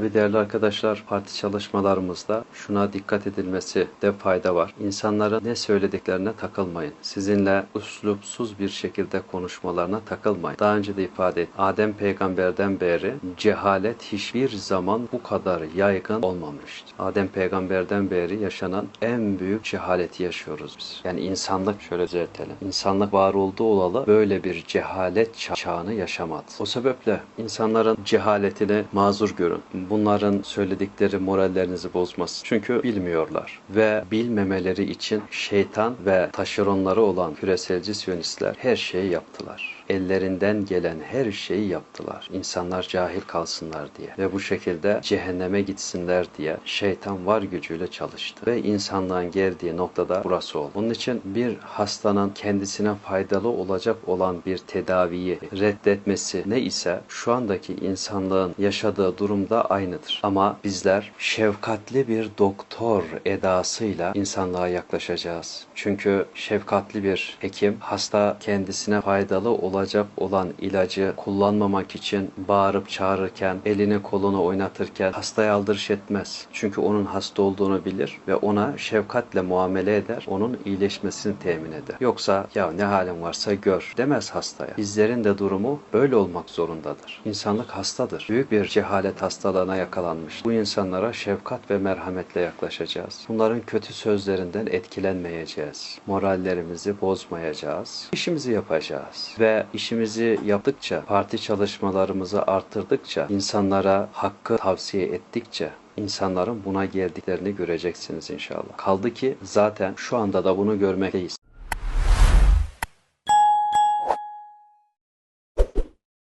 Ve değerli arkadaşlar parti çalışmalarımızda şuna dikkat edilmesi de fayda var. İnsanların ne söylediklerine takılmayın. Sizinle üslupsuz bir şekilde konuşmalarına takılmayın. Daha önce de ifade ettim. Adem peygamberden beri cehalet hiçbir zaman bu kadar yaygın olmamıştı. Adem peygamberden beri yaşanan en büyük cehaleti yaşıyoruz biz. Yani insanlık şöyle düzeltelim. İnsanlık var olduğu olalı böyle bir cehalet ça- çağını yaşamadı. O sebeple insanların cehaletini mazur görün. Bunların söyledikleri morallerinizi bozmaz. Çünkü bilmiyorlar. Ve bilmemeleri için şeytan ve taşeronları olan küreselci siyonistler her şeyi yaptılar. Ellerinden gelen her şeyi yaptılar. İnsanlar cahil kalsınlar diye. Ve bu şekilde cehenneme gitsinler diye şeytan var gücüyle çalıştı. Ve insanlığın geldiği noktada burası oldu. Bunun için bir hastanın kendisine faydalı olacak olan bir tedaviyi reddetmesi ne ise şu andaki insanlığın yaşadığı durumda aynıdır. Ama bizler şefkatli bir doktor edasıyla insanlığa yaklaşacağız. Çünkü şefkatli bir hekim hasta kendisine faydalı olacak olan ilacı kullanmamak için bağırıp çağırırken, elini kolunu oynatırken hastaya aldırış etmez. Çünkü onun hasta olduğunu bilir ve ona şefkatle muamele eder, onun iyileşmesini temin eder. Yoksa ya ne halin varsa gör demez hastaya. Bizlerin de durumu böyle olmak zorundadır. İnsanlık hastadır. Büyük bir cehalet hastalığına yakalanmış. Bu insanlara şefkat ve merhametle yaklaşacağız. Bunların kötü sözlerinden etkilenmeyeceğiz. Morallerimizi bozmayacağız. İşimizi yapacağız. Ve işimizi yaptıkça, parti çalışmalarımızı arttırdıkça, insanlara hakkı tavsiye ettikçe insanların buna geldiklerini göreceksiniz inşallah. Kaldı ki zaten şu anda da bunu görmekteyiz.